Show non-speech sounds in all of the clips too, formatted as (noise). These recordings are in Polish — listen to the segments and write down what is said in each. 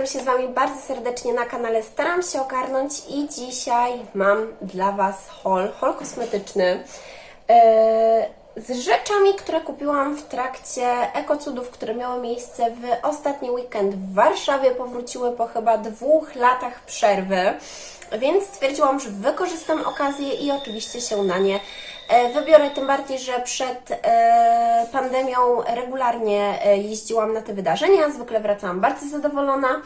witam się z Wami bardzo serdecznie na kanale Staram się ogarnąć i dzisiaj mam dla Was haul, haul kosmetyczny e, z rzeczami, które kupiłam w trakcie ekocudów, które miały miejsce w ostatni weekend w Warszawie, powróciły po chyba dwóch latach przerwy, więc stwierdziłam, że wykorzystam okazję i oczywiście się na nie wybiorę, tym bardziej, że przed e, pandemią regularnie e, jeździłam na te wydarzenia, zwykle wracałam bardzo zadowolona,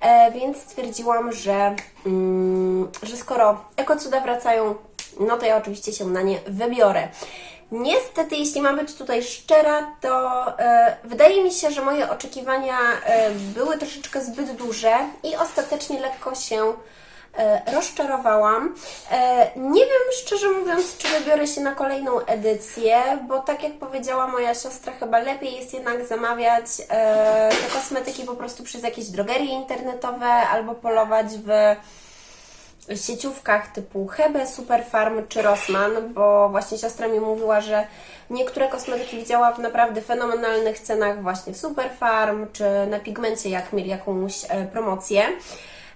e, więc stwierdziłam, że, mm, że skoro ekocuda wracają, no to ja oczywiście się na nie wybiorę. Niestety, jeśli mam być tutaj szczera, to e, wydaje mi się, że moje oczekiwania e, były troszeczkę zbyt duże i ostatecznie lekko się e, rozczarowałam. E, nie wiem, szczerze mówiąc, czy wybiorę się na kolejną edycję, bo tak jak powiedziała moja siostra, chyba lepiej jest jednak zamawiać e, te kosmetyki po prostu przez jakieś drogerie internetowe albo polować w sieciówkach typu Hebe, Superfarm czy Rossmann, bo właśnie siostra mi mówiła, że niektóre kosmetyki widziała w naprawdę fenomenalnych cenach właśnie w Superfarm czy na Pigmencie, jak mieli jakąś e, promocję.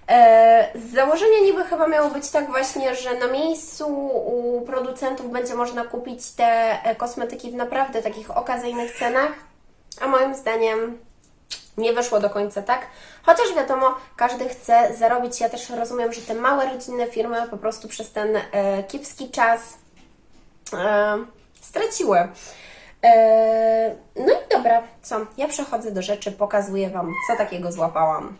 E, Z założenia niby chyba miało być tak właśnie, że na miejscu u producentów będzie można kupić te e, kosmetyki w naprawdę takich okazyjnych cenach, a moim zdaniem nie wyszło do końca tak. Chociaż wiadomo, każdy chce zarobić. Ja też rozumiem, że te małe rodzinne firmy po prostu przez ten e, kiepski czas straciły. No i dobra, co? Ja przechodzę do rzeczy, pokazuję Wam, co takiego złapałam.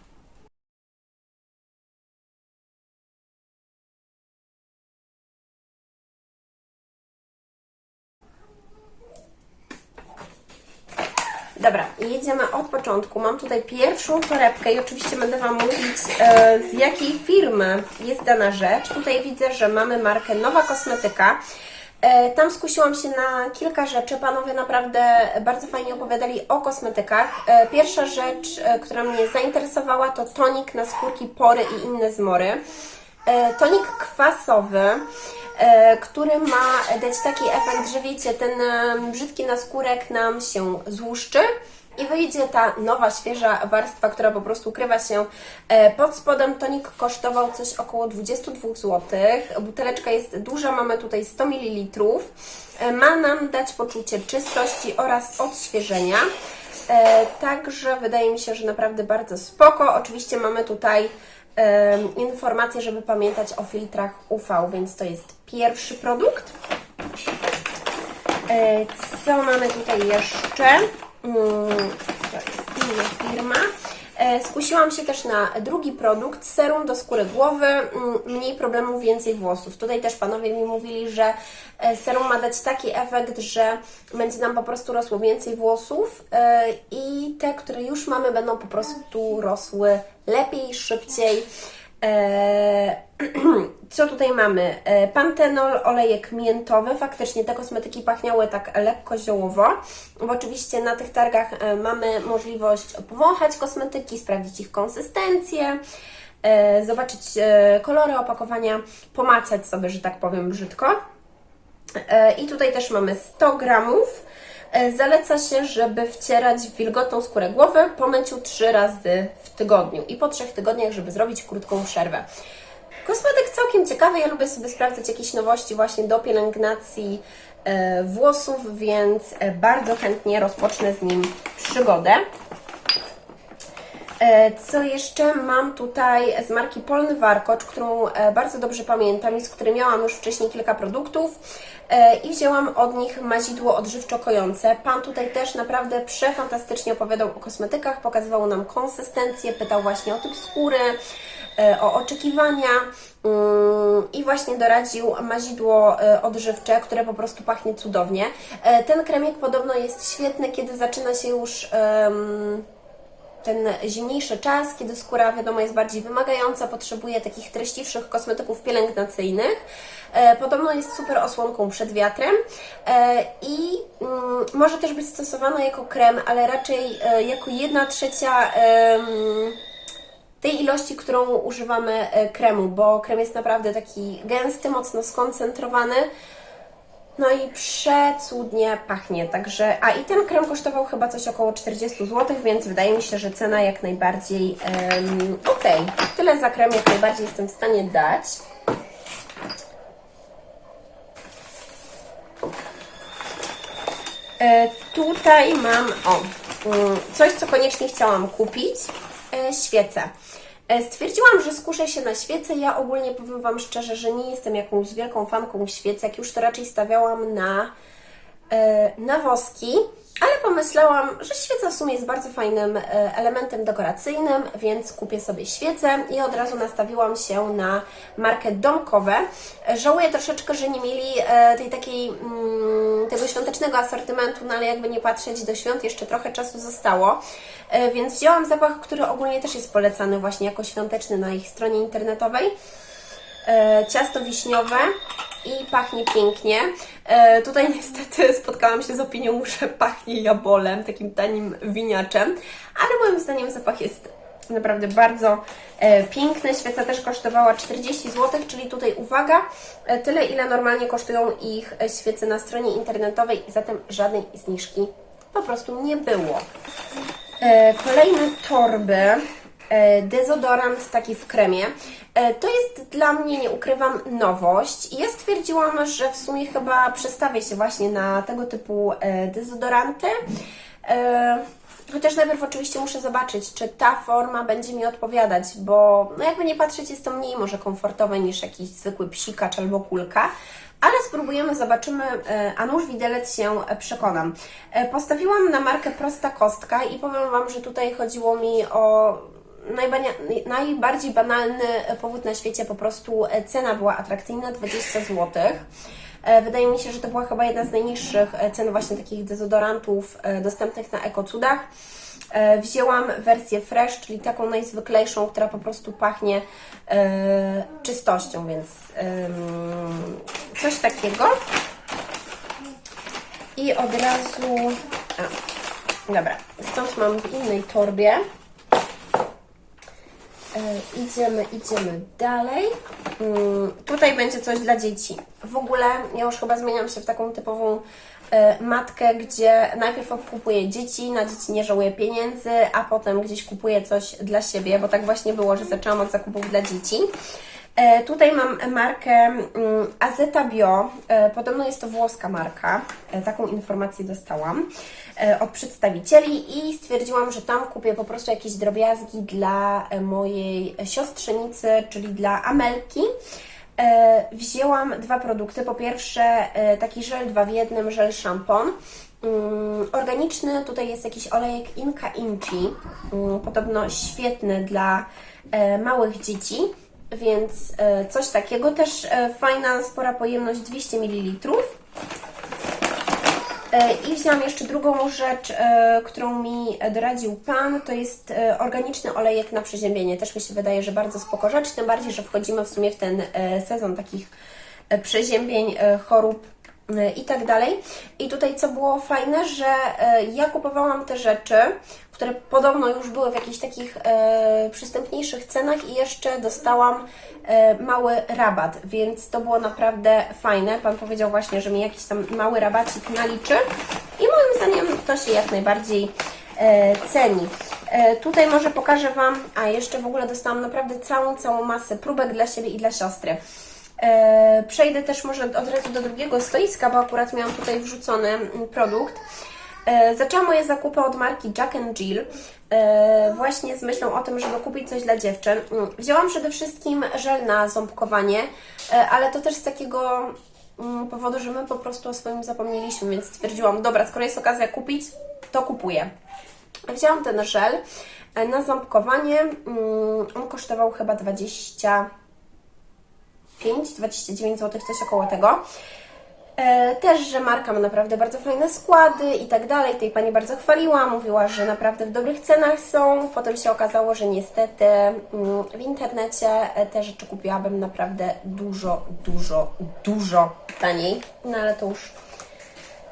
Dobra, jedziemy od początku. Mam tutaj pierwszą torebkę i oczywiście będę Wam mówić e, z jakiej firmy jest dana rzecz. Tutaj widzę, że mamy markę Nowa Kosmetyka. E, tam skusiłam się na kilka rzeczy. Panowie naprawdę bardzo fajnie opowiadali o kosmetykach. E, pierwsza rzecz, która mnie zainteresowała, to tonik na skórki, pory i inne zmory. Tonik kwasowy, który ma dać taki efekt, że wiecie, ten brzydki naskórek nam się złuszczy i wyjdzie ta nowa, świeża warstwa, która po prostu ukrywa się e, pod spodem. Tonik kosztował coś około 22 zł. Buteleczka jest duża, mamy tutaj 100 ml. E, Ma nam dać poczucie czystości oraz odświeżenia. E, Także wydaje mi się, że naprawdę bardzo spoko. Oczywiście mamy tutaj em, informacje, żeby pamiętać o filtrach UV, więc to jest pierwszy produkt. Co mamy tutaj jeszcze? Mm, To jest inna firma. E, Skusiłam się też na drugi produkt, serum do skóry głowy, mm, mniej problemów, więcej włosów. Tutaj też panowie mi mówili, że e, serum ma dać taki efekt, że będzie nam po prostu rosło więcej włosów e, i te, które już mamy, będą po prostu rosły lepiej, szybciej. Co tutaj mamy? E, Pantenol, olejek miętowy. Faktycznie te kosmetyki pachniały tak lekko ziołowo, bo oczywiście na tych targach e, mamy możliwość powąchać kosmetyki, sprawdzić ich konsystencję, e, zobaczyć kolory opakowania, pomacać sobie, że tak powiem brzydko. I tutaj też mamy 100 gramów. Zaleca się, żeby wcierać w wilgotną skórę głowy po myciu 3 razy w tygodniu i po 3 tygodniach, żeby zrobić krótką przerwę. Kosmetyk całkiem ciekawy, ja lubię sobie sprawdzać jakieś nowości właśnie do pielęgnacji e, włosów, więc e, bardzo chętnie rozpocznę z nim przygodę. E, Co jeszcze mam tutaj z marki Polny Warkocz, którą bardzo dobrze pamiętam i z której miałam już wcześniej kilka produktów i wzięłam od nich mazidło odżywczo kojące. Pan tutaj też naprawdę przefantastycznie opowiadał o kosmetykach, pokazywał nam konsystencję, pytał właśnie o typ skóry, o oczekiwania mm, i właśnie doradził mazidło e, odżywcze, które po prostu pachnie cudownie. E, Ten kremik podobno jest świetny, kiedy zaczyna się już ten zimniejszy czas, kiedy skóra, wiadomo, jest bardziej wymagająca, potrzebuje takich treściwszych kosmetyków pielęgnacyjnych. E, podobno jest super osłonką przed wiatrem e, i mm, może też być stosowana jako krem, ale raczej e, jako jedna trzecia tej ilości, którą używamy e, kremu, bo krem jest naprawdę taki gęsty, mocno skoncentrowany. No i przecudnie pachnie, także, a i ten krem kosztował chyba coś około 40 zł, więc wydaje mi się, że cena jak najbardziej um, ok. Tyle za krem jak najbardziej jestem w stanie dać. E, tutaj mam o, mm, coś, co koniecznie chciałam kupić. E, świece. E, Stwierdziłam, że skuszę się na świece. Ja ogólnie powiem Wam szczerze, że nie jestem jakąś wielką fanką świec. Jak już to raczej stawiałam na, e, na woski, ale pomyślałam, że świeca w sumie jest bardzo fajnym e, elementem dekoracyjnym, więc kupię sobie świecę i od razu nastawiłam się na markę Domkowe. Żałuję troszeczkę, że nie mieli e, tej takiej, mm, tego świątecznego asortymentu, no ale jakby nie patrzeć, do świąt jeszcze trochę czasu zostało, E, więc wzięłam zapach, który ogólnie też jest polecany właśnie jako świąteczny na ich stronie internetowej. Ciasto wiśniowe i pachnie pięknie. E, tutaj niestety (laughs) spotkałam się z opinią, że pachnie jabolem, takim tanim winiaczem, ale moim zdaniem zapach jest naprawdę bardzo e, piękny. Świeca też kosztowała 40 zł, czyli tutaj uwaga, e, tyle ile normalnie kosztują ich e, świece na stronie internetowej, zatem żadnej zniżki po prostu nie było. E, Kolejne torby. E, Dezodorant taki w kremie. E, To jest dla mnie, nie ukrywam, nowość. Ja stwierdziłam, że w sumie chyba przestawię się właśnie na tego typu e, dezodoranty. E, Chociaż najpierw oczywiście muszę zobaczyć, czy ta forma będzie mi odpowiadać, bo no jakby nie patrzeć, jest to mniej może komfortowe niż jakiś zwykły psikacz albo kulka. Ale spróbujemy, zobaczymy, a nuż widelec się przekonam. Postawiłam na markę Prosta Kostka i powiem Wam, że tutaj chodziło mi o najbardziej banalny powód na świecie, po prostu e, cena była atrakcyjna, 20 zł. E, Wydaje mi się, że to była chyba jedna z najniższych e, cen właśnie takich dezodorantów dostępnych na ekocudach. Wzięłam wersję fresh, czyli taką najzwyklejszą, która po prostu pachnie czystością, więc coś takiego. I od razu. A, dobra, stąd mam w innej torbie. E, idziemy, idziemy dalej. Mm, tutaj będzie coś dla dzieci. W ogóle ja już chyba zmieniam się w taką typową e, matkę, gdzie najpierw kupuję dzieci, na dzieci nie żałuję pieniędzy, a potem gdzieś kupuję coś dla siebie, bo tak właśnie było, że zaczęłam od zakupów dla dzieci. E, tutaj mam markę mm, Azeta Bio. E, podobno jest to włoska marka. E, taką informację dostałam od przedstawicieli i stwierdziłam, że tam kupię po prostu jakieś drobiazgi dla mojej siostrzenicy, czyli dla Amelki. Wzięłam dwa produkty. Po pierwsze taki żel dwa w jednym, żel szampon. Mm, organiczny, tutaj jest jakiś olejek Inka Inchi, mm, podobno świetny dla małych dzieci, więc e, coś takiego. Też e, fajna, spora pojemność 200 ml. E, I wzięłam jeszcze drugą rzecz, którą mi doradził Pan, to jest organiczny olejek na przeziębienie. Też mi się wydaje, że bardzo spoko rzecz, tym bardziej, że wchodzimy w sumie w ten sezon takich przeziębień, chorób i tak dalej. I tutaj co było fajne, że e, ja kupowałam te rzeczy, które podobno już były w jakichś takich e, przystępniejszych cenach i jeszcze dostałam e, mały rabat, więc to było naprawdę fajne. Pan powiedział właśnie, że mi jakiś tam mały rabacik naliczy i moim zdaniem to się jak najbardziej ceni. Tutaj może pokażę Wam, a jeszcze w ogóle dostałam naprawdę całą, całą masę próbek dla siebie i dla siostry. E, Przejdę też może od razu do drugiego stoiska, bo akurat miałam tutaj wrzucony mm, produkt. E, Zaczęłam moje zakupy od marki Jack and Jill, e, właśnie z myślą o tym, żeby kupić coś dla dziewczyn. Mm, Wzięłam przede wszystkim żel na ząbkowanie, ale to też z takiego mm, powodu, że my po prostu o swoim zapomnieliśmy, więc stwierdziłam, dobra, skoro jest okazja kupić, to kupuję. Wzięłam ten żel na ząbkowanie, on kosztował chyba 20 5-29 zł, coś około tego. E, też, że marka ma naprawdę bardzo fajne składy i tak dalej. Tej pani bardzo chwaliła, mówiła, że naprawdę w dobrych cenach są. Potem się okazało, że niestety mm, w internecie e, te rzeczy kupiłabym naprawdę dużo, dużo, dużo taniej. No ale to już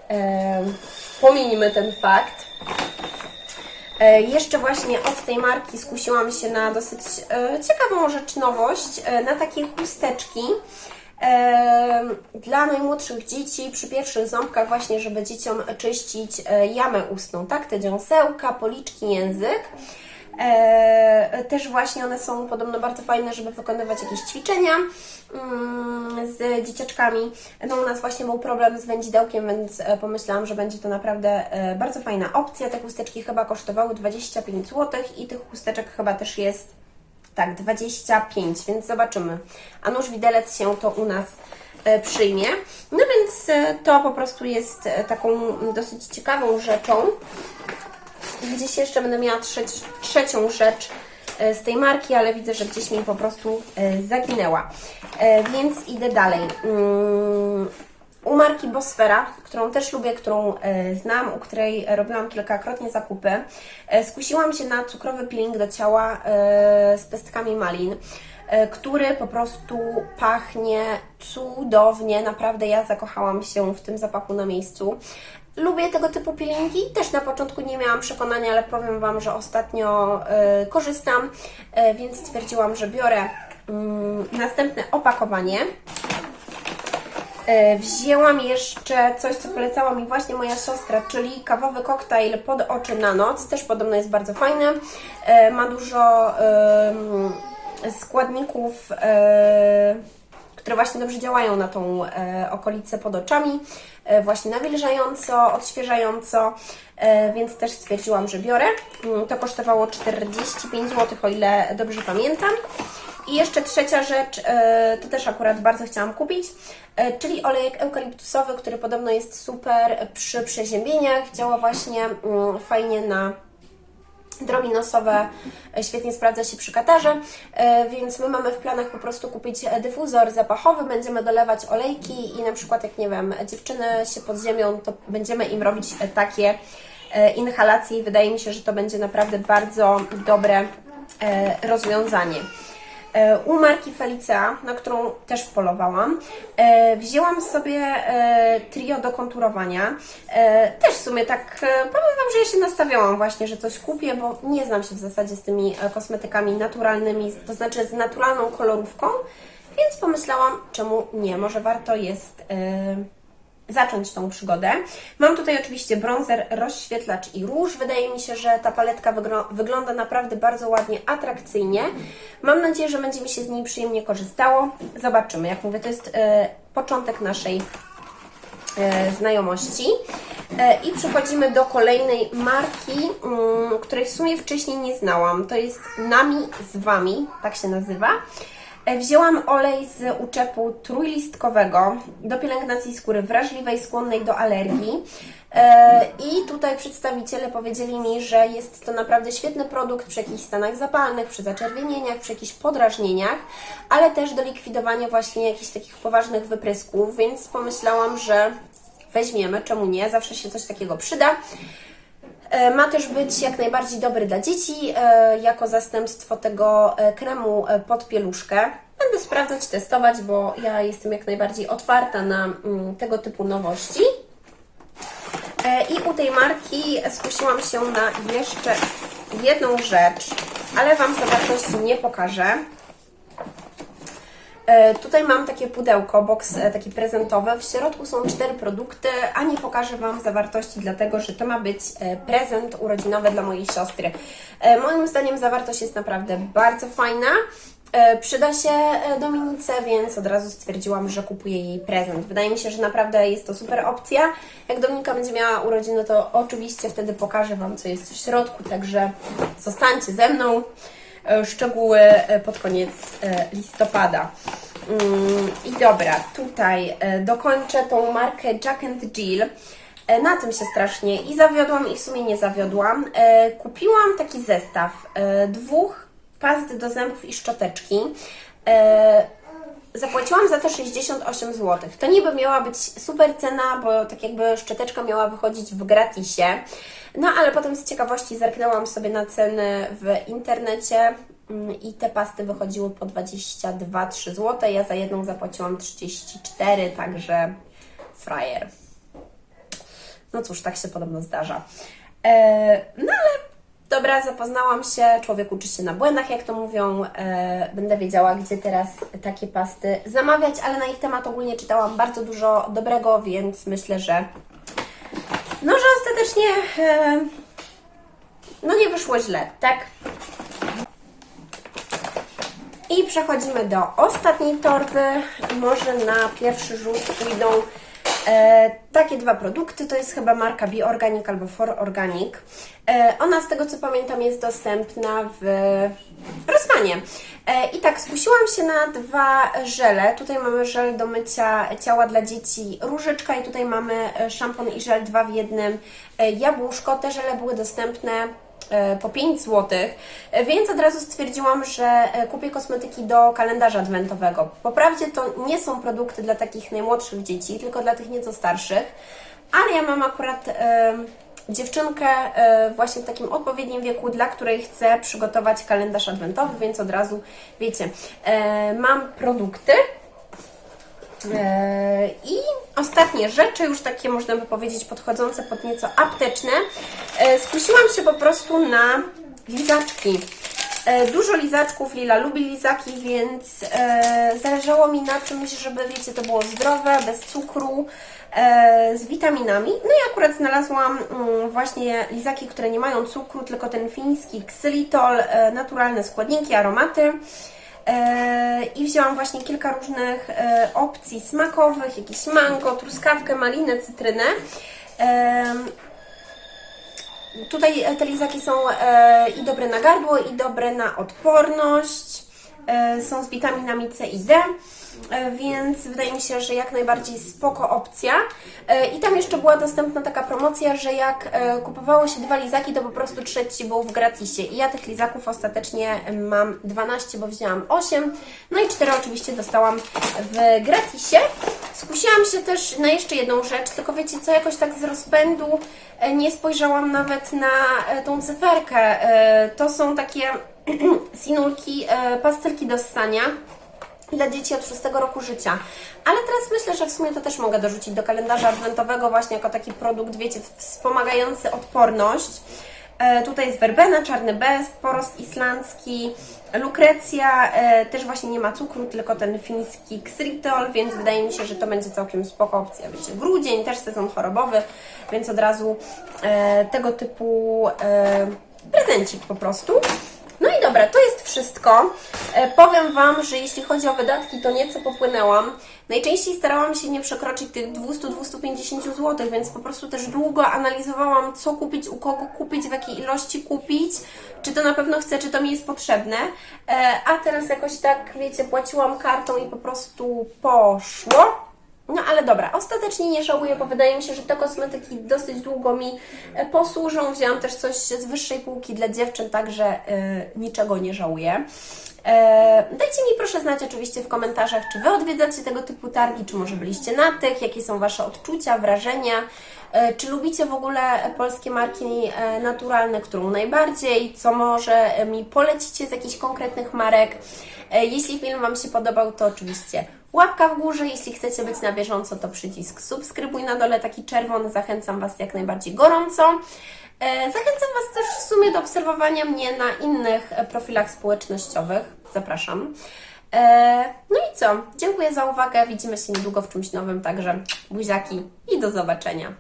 e, pominimy ten fakt. E, Jeszcze właśnie od tej marki skusiłam się na dosyć e, ciekawą rzecz, nowość, e, na takie chusteczki. Dla najmłodszych dzieci przy pierwszych ząbkach właśnie, żeby dzieciom czyścić jamę ustną, tak? Te dziąsełka, policzki, język. E, też właśnie one są podobno bardzo fajne, żeby wykonywać jakieś ćwiczenia mm, z dzieciaczkami. No u nas właśnie był problem z wędzidełkiem, więc e, pomyślałam, że będzie to naprawdę e, bardzo fajna opcja. Te chusteczki chyba kosztowały 25 zł i tych chusteczek chyba też jest tak, 25, więc zobaczymy. A nóż widelec się to u nas e, przyjmie. No więc to po prostu jest taką dosyć ciekawą rzeczą. Gdzieś jeszcze będę miała trzeć, trzecią rzecz e, z tej marki, ale widzę, że gdzieś mi po prostu e, zaginęła. E, Więc idę dalej. Mm, U marki Bosfera, którą też lubię, którą znam, u której robiłam kilkakrotnie zakupy, skusiłam się na cukrowy peeling do ciała z pestkami malin który po prostu pachnie cudownie. Naprawdę ja zakochałam się w tym zapachu na miejscu. Lubię tego typu peelingi. Też na początku nie miałam przekonania, ale powiem Wam, że ostatnio e, korzystam, e, więc stwierdziłam, że biorę mm, następne opakowanie. E, Wzięłam jeszcze coś, co polecała mi właśnie moja siostra, czyli kawowy koktajl pod oczy na noc. Też podobno jest bardzo fajny. E, Ma dużo składników, e, które właśnie dobrze działają na tą e, okolicę pod oczami. E, Właśnie nawilżająco, odświeżająco, e, więc też stwierdziłam, że biorę. Mm, To kosztowało 45 zł, o ile dobrze pamiętam. I jeszcze trzecia rzecz, to też akurat bardzo chciałam kupić, czyli olejek eukaliptusowy, który podobno jest super przy przeziębieniach. Działa właśnie mm, fajnie na drogi nosowe, e, świetnie sprawdza się przy katarze, e, więc my mamy w planach po prostu kupić e, dyfuzor zapachowy, będziemy dolewać olejki i na przykład jak nie wiem, dziewczyny się pod ziemią, to będziemy im robić takie inhalacje i wydaje mi się, że to będzie naprawdę bardzo dobre rozwiązanie. E, U marki na którą też polowałam, e, wzięłam sobie e, trio do konturowania. Też w sumie tak, Wam, że ja się nastawiałam właśnie, że coś kupię, bo nie znam się w zasadzie z tymi kosmetykami naturalnymi, to znaczy z naturalną kolorówką, więc pomyślałam, czemu nie, może warto jest zacząć tą przygodę. Mam tutaj oczywiście bronzer, rozświetlacz i róż. Wydaje mi się, że ta paletka wygląda naprawdę bardzo ładnie, atrakcyjnie. Mam nadzieję, że będzie mi się z niej przyjemnie korzystało. Zobaczymy. Jak mówię, to jest e, początek naszej e, znajomości. E, I przechodzimy do kolejnej marki, mm, której w sumie wcześniej nie znałam. To jest Nami z Wami, tak się nazywa. E, Wzięłam olej z uczepu trójlistkowego do pielęgnacji skóry wrażliwej, skłonnej do alergii. E, I tutaj przedstawiciele powiedzieli mi, że jest to naprawdę świetny produkt przy jakichś stanach zapalnych, przy zaczerwienieniach, przy jakichś podrażnieniach, ale też do likwidowania właśnie jakichś takich poważnych wyprysków, więc pomyślałam, że weźmiemy, czemu nie, zawsze się coś takiego przyda. E, Ma też być jak najbardziej dobry dla dzieci, e, jako zastępstwo tego e, kremu pod pieluszkę. Będę sprawdzać, testować, bo ja jestem jak najbardziej otwarta na mm, tego typu nowości. I u tej marki skusiłam się na jeszcze jedną rzecz, ale Wam zawartości nie pokażę. E, Tutaj mam takie pudełko, box e, taki prezentowy. W środku są cztery produkty, a nie pokażę Wam zawartości, dlatego że to ma być e, prezent urodzinowy dla mojej siostry. Moim zdaniem zawartość jest naprawdę bardzo fajna. Przyda się Dominice, więc od razu stwierdziłam, że kupuję jej prezent. Wydaje mi się, że naprawdę jest to super opcja. Jak Dominika będzie miała urodziny, to oczywiście wtedy pokażę Wam, co jest w środku, także zostańcie ze mną. E, Szczegóły e, pod koniec e, listopada. Mm, I dobra, tutaj dokończę tą markę Jack and Jill. Na tym się strasznie i zawiodłam, i w sumie nie zawiodłam. Kupiłam taki zestaw dwóch past do zębów i szczoteczki. Zapłaciłam za to 68 zł. To niby miała być super cena, bo tak jakby szczoteczka miała wychodzić w gratisie. No ale potem z ciekawości zerknęłam sobie na ceny w internecie mm, i te pasty wychodziły po 22-3 zł. Ja za jedną zapłaciłam 34, także frajer. No cóż, tak się podobno zdarza. E, no ale dobra, zapoznałam się, człowiek uczy się na błędach, jak to mówią. E, będę wiedziała, gdzie teraz takie pasty zamawiać, ale na ich temat ogólnie czytałam bardzo dużo dobrego, więc myślę, że no, że ostatecznie e, no nie wyszło źle, tak? I przechodzimy do ostatniej torby. Może na pierwszy rzut pójdą e, takie dwa produkty. To jest chyba marka Be Organic albo For Organic. E, ona z tego co pamiętam jest dostępna w Rosmanie. E, I tak, skusiłam się na dwa żele. Tutaj mamy żel do mycia ciała dla dzieci Różyczka i tutaj mamy szampon i żel dwa w jednym e, jabłuszko. Te żele były dostępne po 5 zł, e, więc od razu stwierdziłam, że e, kupię kosmetyki do kalendarza adwentowego. Poprawdzie to nie są produkty dla takich najmłodszych dzieci, tylko dla tych nieco starszych, ale ja mam akurat e, dziewczynkę e, właśnie w takim odpowiednim wieku, dla której chcę przygotować kalendarz adwentowy, więc od razu wiecie, e, mam produkty. E, I ostatnie rzeczy, już takie można by powiedzieć podchodzące pod nieco apteczne. E, Skusiłam się po prostu na lizaczki. E, Dużo lizaczków, Lila lubi lizaki, więc zależało mi na czymś, żeby wiecie, to było zdrowe, bez cukru, z witaminami. No i akurat znalazłam mm, właśnie lizaki, które nie mają cukru, tylko ten fiński ksylitol, naturalne składniki, aromaty. E, I wzięłam właśnie kilka różnych e, opcji smakowych, jakiś mango, truskawkę, malinę, cytrynę. Em, Tutaj e, te lizaki są e, i dobre na gardło, i dobre na odporność. E, są z witaminami C i D, e, więc wydaje mi się, że jak najbardziej spoko opcja. E, I tam jeszcze była dostępna taka promocja, że jak e, kupowało się dwa lizaki, to po prostu trzeci był w gratisie. I ja tych lizaków ostatecznie mam 12, bo wzięłam 8. No i 4 oczywiście dostałam w gratisie. Skusiłam się też na jeszcze jedną rzecz, tylko wiecie co, jakoś tak z rozpędu e, nie spojrzałam nawet na e, tą cyferkę. E, To są takie (clears throat) sinulki, e, pastelki do ssania dla dzieci od 6 roku życia. Ale teraz myślę, że w sumie to też mogę dorzucić do kalendarza adwentowego właśnie jako taki produkt, wiecie, wspomagający odporność. E, Tutaj jest werbena, czarny best, porost islandzki, lukrecja, e, też właśnie nie ma cukru, tylko ten fiński ksylitol, więc wydaje mi się, że to będzie całkiem spoko opcja. Wiecie, grudzień, też sezon chorobowy, więc od razu e, tego typu e, prezencik po prostu. No i dobra, to jest wszystko. E, powiem Wam, że jeśli chodzi o wydatki, to nieco popłynęłam. Najczęściej starałam się nie przekroczyć tych 200-250 zł, więc po prostu też długo analizowałam, co kupić, u kogo kupić, w jakiej ilości kupić, czy to na pewno chcę, czy to mi jest potrzebne. E, a teraz jakoś tak, wiecie, płaciłam kartą i po prostu poszło. No ale dobra, ostatecznie nie żałuję, bo wydaje mi się, że te kosmetyki dosyć długo mi e, posłużą. Wzięłam też coś z wyższej półki dla dziewczyn, także e, niczego nie żałuję. E, dajcie mi proszę znać oczywiście w komentarzach, czy Wy odwiedzacie tego typu targi, czy może byliście na tych, jakie są Wasze odczucia, wrażenia, czy lubicie w ogóle polskie marki naturalne, którą najbardziej, co może mi polecicie z jakichś konkretnych marek. Jeśli film Wam się podobał, to oczywiście łapka w górze. Jeśli chcecie być na bieżąco, to przycisk subskrybuj na dole, taki czerwony. Zachęcam Was jak najbardziej gorąco. E, Zachęcam Was też w sumie do obserwowania mnie na innych e, profilach społecznościowych. Zapraszam. E, No i co? Dziękuję za uwagę. Widzimy się niedługo w czymś nowym, także buziaki i do zobaczenia.